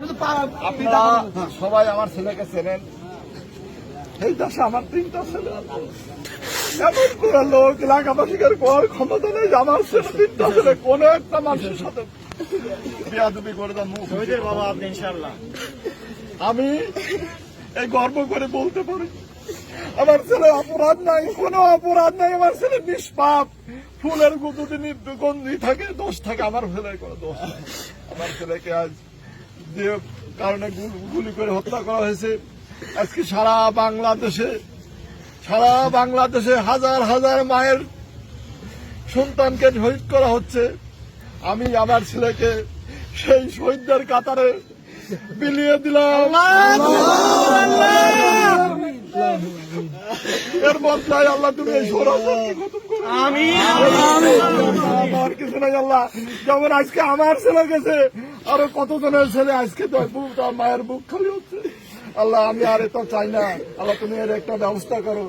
আপনারা সবাই আমার ছেলেকে চেনেন। এই দেশে আমার তিনটা ছেলে। এমন কোন লোক এলাকাবাসীদের কোয়ার ক্ষমতা নেই আমার ছেলে তিনটা ছেলে কোনো একটা মানুষের সাথে বিয়াদবি করে দেন মুখ শহীদের বাবা আপনি ইনশাল্লাহ আমি এই গর্ব করে বলতে পারি আমার ছেলে অপরাধ নাই কোনো অপরাধ নাই আমার ছেলে নিষ্পাপ। ফুলের গুদুতে গন্ধি থাকে দোষ থাকে আমার ছেলের কোনো দোষ আমার ছেলেকে আজ যে কারণে গুলি করে হত্যা করা হয়েছে। আজকে সারা বাংলাদেশে সারা বাংলাদেশে হাজার হাজার মায়ের সন্তানকে শহীদ করা হচ্ছে। আমি আমার ছেলেকে সেই শহীদদের কাতারে বিলিয়ে দিলাম। এর বদলায় আল্লাহ তুমি এই আমার কিছু নাই আল্লাহ। যেমন আজকে আমার ছেলে গেছে আরও কতজনের ছেলে আজকে তো মায়ের বুক খালি হচ্ছে? আল্লাহ আমি আর এটা চাই না। আল্লাহ তুমি এর একটা ব্যবস্থা করো।